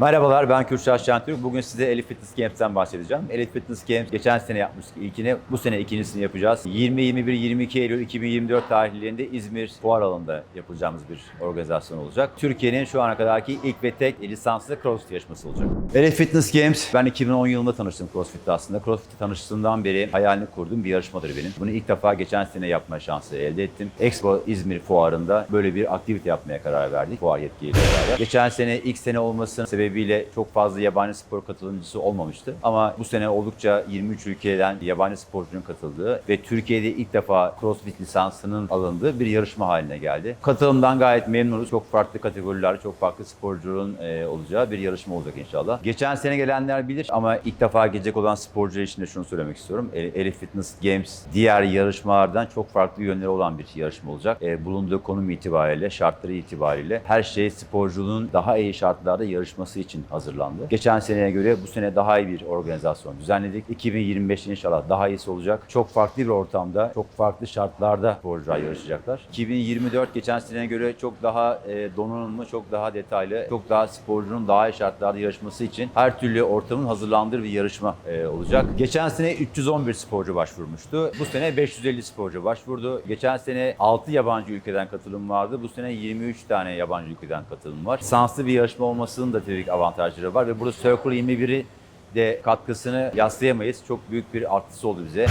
Merhabalar ben Kürşat Şentürk. Bugün size Elif Fitness Camps'ten bahsedeceğim. Elif Fitness Camp geçen sene yapmıştık ilkini. Bu sene ikincisini yapacağız. 20, 21, 22 Eylül 2024 tarihlerinde İzmir Fuar Alanı'nda yapacağımız bir organizasyon olacak. Türkiye'nin şu ana kadarki ilk ve tek lisanslı CrossFit yarışması olacak. Elif Fitness Games ben 2010 yılında tanıştım CrossFit'te aslında. CrossFit'te tanıştığımdan beri hayalini kurduğum bir yarışmadır benim. Bunu ilk defa geçen sene yapma şansı elde ettim. Expo İzmir Fuarı'nda böyle bir aktivite yapmaya karar verdik. Fuar yetkiliyle beraber. Geçen sene ilk sene olmasının sebebiyle çok fazla yabancı spor katılımcısı olmamıştı. Ama bu sene oldukça 23 ülkeden yabancı sporcunun katıldığı ve Türkiye'de ilk defa CrossFit lisansının alındığı bir yarışma haline geldi. Katılımdan gayet memnunuz. Çok farklı kategoriler, çok farklı sporcunun e, olacağı bir yarışma olacak inşallah. Geçen sene gelenler bilir ama ilk defa gelecek olan sporcular için de şunu söylemek istiyorum. E, Elif Fitness Games diğer yarışmalardan çok farklı yönleri olan bir yarışma olacak. E, bulunduğu konum itibariyle, şartları itibariyle her şey sporcunun daha iyi şartlarda yarışması için hazırlandı. Geçen seneye göre bu sene daha iyi bir organizasyon düzenledik. 2025 inşallah daha iyisi olacak. Çok farklı bir ortamda, çok farklı şartlarda sporcular yarışacaklar. 2024 geçen seneye göre çok daha e, donanımlı, çok daha detaylı, çok daha sporcunun daha iyi şartlarda yarışması için her türlü ortamın hazırlandığı bir yarışma e, olacak. Geçen sene 311 sporcu başvurmuştu. Bu sene 550 sporcu başvurdu. Geçen sene 6 yabancı ülkeden katılım vardı. Bu sene 23 tane yabancı ülkeden katılım var. Lisanslı bir yarışma olmasının da tabii ki avantajları var ve burada Circle 21'i de katkısını yaslayamayız. Çok büyük bir artısı oldu bize.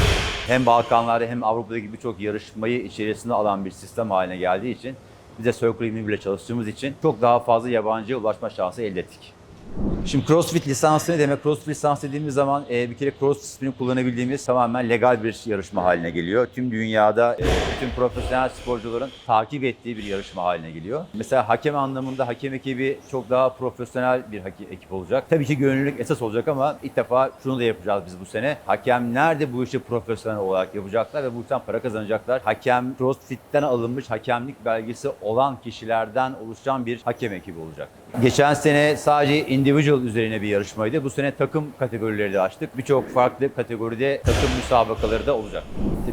Hem Balkanlarda hem Avrupa'daki birçok yarışmayı içerisine alan bir sistem haline geldiği için biz de Circle 21 ile çalıştığımız için çok daha fazla yabancıya ulaşma şansı elde ettik. Şimdi CrossFit lisansı ne demek? CrossFit lisans dediğimiz zaman e, bir kere CrossFit ismini kullanabildiğimiz tamamen legal bir yarışma haline geliyor. Tüm dünyada e, bütün profesyonel sporcuların takip ettiği bir yarışma haline geliyor. Mesela hakem anlamında hakem ekibi çok daha profesyonel bir ekip olacak. Tabii ki gönüllülük esas olacak ama ilk defa şunu da yapacağız biz bu sene. Hakemler de bu işi profesyonel olarak yapacaklar ve bu işten para kazanacaklar. Hakem CrossFit'ten alınmış hakemlik belgesi olan kişilerden oluşan bir hakem ekibi olacak. Geçen sene sadece individual üzerine bir yarışmaydı. Bu sene takım kategorileri de açtık. Birçok farklı kategoride takım müsabakaları da olacak.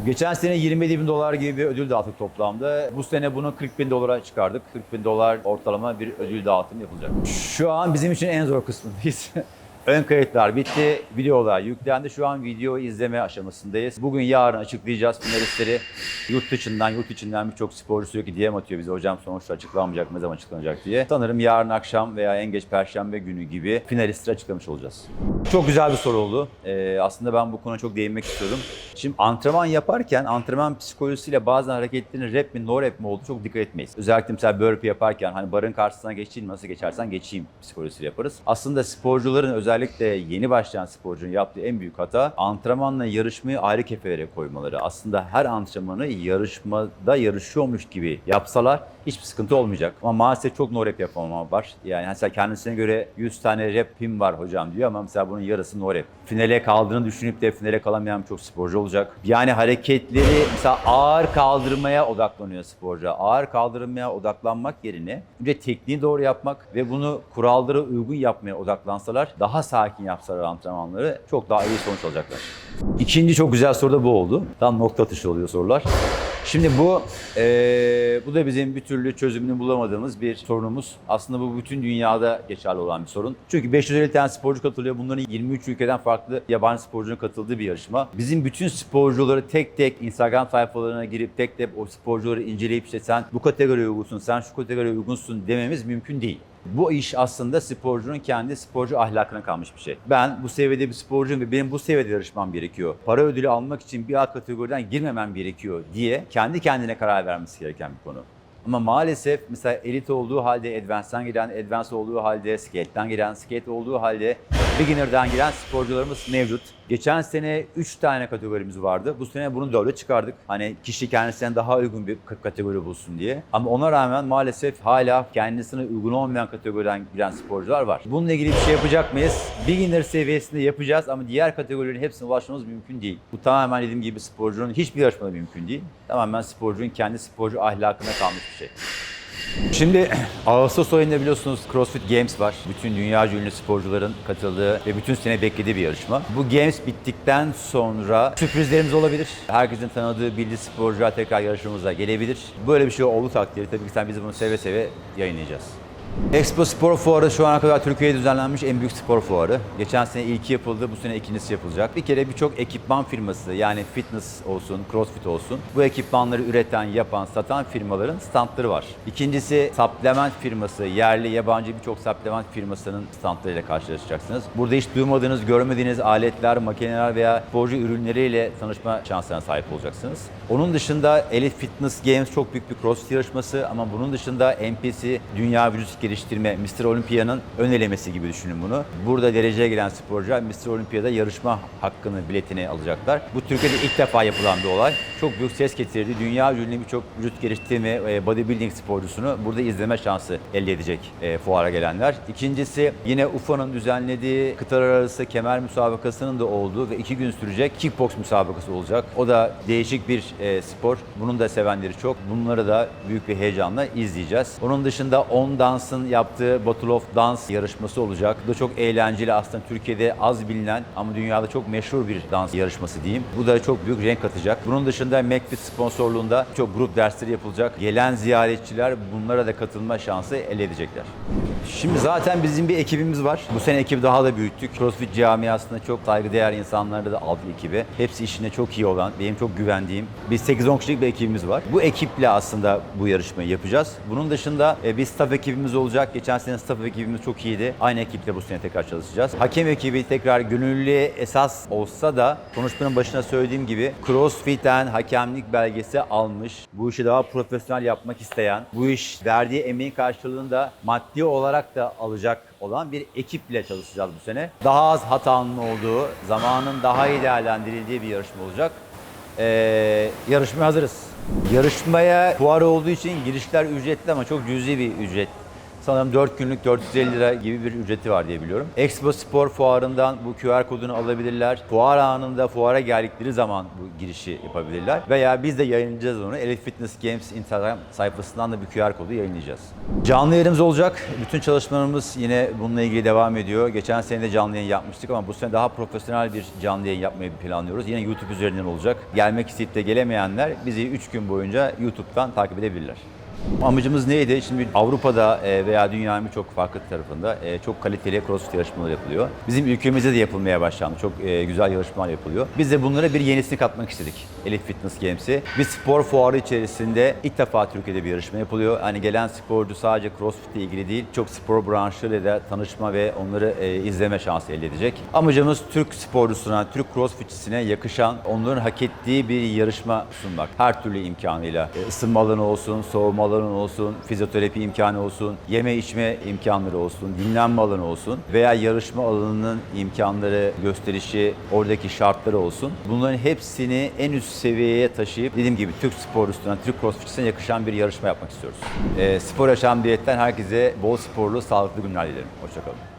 Geçen sene 27 bin dolar gibi bir ödül dağıttık toplamda. Bu sene bunu 40 bin dolara çıkardık. 40 bin dolar ortalama bir ödül dağıtım yapılacak. Şu an bizim için en zor kısmındayız. Ön kayıtlar bitti, videolar yüklendi. Şu an video izleme aşamasındayız. Bugün yarın açıklayacağız finalistleri. Yurt dışından, yurt içinden birçok sporcu sürekli DM atıyor bize. Hocam sonuçta açıklanmayacak, ne zaman açıklanacak diye. Sanırım yarın akşam veya en geç perşembe günü gibi finalistleri açıklamış olacağız. Çok güzel bir soru oldu. Ee, aslında ben bu konuya çok değinmek istiyordum. Şimdi antrenman yaparken antrenman psikolojisiyle bazen hareketlerin rap mi no rap mi olduğu çok dikkat etmeyiz. Özellikle mesela burpee yaparken hani barın karşısına geçeyim nasıl geçersen geçeyim psikolojisiyle yaparız. Aslında sporcuların özellikle yeni başlayan sporcunun yaptığı en büyük hata antrenmanla yarışmayı ayrı kefelere koymaları. Aslında her antrenmanı yarışmada yarışıyormuş gibi yapsalar hiçbir sıkıntı olmayacak. Ama maalesef çok no rap yapamama var. Yani mesela kendisine göre 100 tane rapim var hocam diyor ama mesela bunun yarısı no rap. Finale kaldığını düşünüp de finale kalamayan çok sporcu olacak. Yani hareketleri mesela ağır kaldırmaya odaklanıyor sporcu. Ağır kaldırmaya odaklanmak yerine önce tekniği doğru yapmak ve bunu kurallara uygun yapmaya odaklansalar daha sakin yapsalar antrenmanları çok daha iyi sonuç alacaklar. İkinci çok güzel soru da bu oldu. Tam nokta atışı oluyor sorular. Şimdi bu eee, bu da bizim bir türlü çözümünü bulamadığımız bir sorunumuz. Aslında bu bütün dünyada geçerli olan bir sorun. Çünkü 550 tane sporcu katılıyor. Bunların 23 ülkeden farklı yabancı sporcunun katıldığı bir yarışma. Bizim bütün sporcuları tek tek Instagram sayfalarına girip tek tek o sporcuları inceleyip işte sen bu kategoriye uygunsun, sen şu kategoriye uygunsun dememiz mümkün değil. Bu iş aslında sporcunun kendi sporcu ahlakına kalmış bir şey. Ben bu seviyede bir sporcuyum ve benim bu seviyede yarışmam gerekiyor. Para ödülü almak için bir alt kategoriden girmemem gerekiyor diye kendi kendine karar vermesi gereken bir konu. Ama maalesef mesela elit olduğu halde advance'dan giren, advance olduğu halde skate'den giren, skate olduğu halde beginner'dan giren sporcularımız mevcut. Geçen sene 3 tane kategorimiz vardı. Bu sene bunu 4'e çıkardık. Hani kişi kendisine daha uygun bir kategori bulsun diye. Ama ona rağmen maalesef hala kendisine uygun olmayan kategoriden giren sporcular var. Bununla ilgili bir şey yapacak mıyız? Beginner seviyesinde yapacağız ama diğer kategorilerin hepsine ulaşmamız mümkün değil. Bu tamamen dediğim gibi sporcunun hiçbir yarışmada mümkün değil. Tamamen sporcunun kendi sporcu ahlakına kalmış bir şey. Şimdi Ağustos ayında biliyorsunuz CrossFit Games var. Bütün dünya ünlü sporcuların katıldığı ve bütün sene beklediği bir yarışma. Bu Games bittikten sonra sürprizlerimiz olabilir. Herkesin tanıdığı, bildiği sporcular tekrar yarışmamıza gelebilir. Böyle bir şey olduğu takdirde tabii ki sen biz bunu seve seve yayınlayacağız. Expo Spor Fuarı şu ana kadar Türkiye'de düzenlenmiş en büyük spor fuarı. Geçen sene ilki yapıldı, bu sene ikincisi yapılacak. Bir kere birçok ekipman firması yani fitness olsun, crossfit olsun bu ekipmanları üreten, yapan, satan firmaların standları var. İkincisi supplement firması, yerli, yabancı birçok supplement firmasının standlarıyla karşılaşacaksınız. Burada hiç duymadığınız, görmediğiniz aletler, makineler veya sporcu ürünleriyle tanışma şansına sahip olacaksınız. Onun dışında Elite Fitness Games çok büyük bir crossfit yarışması ama bunun dışında NPC Dünya Vücut Geliştirme Mr. Olympia'nın ön elemesi gibi düşünün bunu. Burada dereceye giren sporcular Mr. Olympia'da yarışma hakkını, biletini alacaklar. Bu Türkiye'de ilk defa yapılan bir olay. Çok büyük ses getirdi. Dünya ünlü birçok vücut geliştirme, e, bodybuilding sporcusunu burada izleme şansı elde edecek e, fuara gelenler. İkincisi yine UFA'nın düzenlediği kıtalar arası kemer müsabakasının da olduğu ve iki gün sürecek kickbox müsabakası olacak. O da değişik bir e, spor. Bunun da sevenleri çok. Bunları da büyük bir heyecanla izleyeceğiz. Onun dışında On Dans'ın yaptığı Battle of Dance yarışması olacak. Bu da çok eğlenceli aslında Türkiye'de az bilinen ama dünyada çok meşhur bir dans yarışması diyeyim. Bu da çok büyük renk katacak. Bunun dışında McFit sponsorluğunda çok grup dersleri yapılacak. Gelen ziyaretçiler bunlara da katılma şansı elde edecekler. Şimdi zaten bizim bir ekibimiz var. Bu sene ekibi daha da büyüttük. CrossFit camiasında çok saygıdeğer insanları da aldık ekibe. Hepsi işine çok iyi olan, benim çok güvendiğim bir 8-10 kişilik bir ekibimiz var. Bu ekiple aslında bu yarışmayı yapacağız. Bunun dışında e, bir staff ekibimiz olacak. Geçen sene staff ekibimiz çok iyiydi. Aynı ekiple bu sene tekrar çalışacağız. Hakem ekibi tekrar gönüllüye esas olsa da konuşmanın başına söylediğim gibi CrossFit'ten hakemlik belgesi almış, bu işi daha profesyonel yapmak isteyen, bu iş verdiği emeğin karşılığında maddi olarak da alacak olan bir ekiple çalışacağız bu sene. Daha az hatanın olduğu, zamanın daha iyi değerlendirildiği bir yarışma olacak. Ee, yarışmaya hazırız. Yarışmaya fuar olduğu için girişler ücretli ama çok cüzi bir ücret. Sanırım 4 günlük 450 lira gibi bir ücreti var diye biliyorum. Expo Spor fuarından bu QR kodunu alabilirler. Fuar anında fuara geldikleri zaman bu girişi yapabilirler. Veya biz de yayınlayacağız onu. Elite Fitness Games Instagram sayfasından da bir QR kodu yayınlayacağız. Canlı yayınımız olacak. Bütün çalışmalarımız yine bununla ilgili devam ediyor. Geçen sene de canlı yayın yapmıştık ama bu sene daha profesyonel bir canlı yayın yapmayı planlıyoruz. Yine YouTube üzerinden olacak. Gelmek isteyip de gelemeyenler bizi 3 gün boyunca YouTube'dan takip edebilirler. Amacımız neydi? Şimdi Avrupa'da e, veya dünyanın birçok farklı tarafında e, çok kaliteli crossfit yarışmaları yapılıyor. Bizim ülkemizde de yapılmaya başlandı. Çok e, güzel yarışmalar yapılıyor. Biz de bunlara bir yenisini katmak istedik. Elite Fitness Games'i. Bir spor fuarı içerisinde ilk defa Türkiye'de bir yarışma yapılıyor. Hani gelen sporcu sadece crossfit ile ilgili değil, çok spor branşlarıyla da tanışma ve onları izleme şansı elde edecek. Amacımız Türk sporcusuna, Türk crossfitçisine yakışan, onların hak ettiği bir yarışma sunmak. Her türlü imkanıyla. Isınma alanı olsun, soğuma alanı olsun, fizyoterapi imkanı olsun, yeme içme imkanları olsun, dinlenme alanı olsun veya yarışma alanının imkanları, gösterişi, oradaki şartları olsun. Bunların hepsini en üst seviyeye taşıyıp dediğim gibi Türk sporcusuna, Türk crossfitçisine yakışan bir yarışma yapmak istiyoruz. E, spor yaşam diyetten herkese bol sporlu, sağlıklı günler dilerim. Hoşçakalın.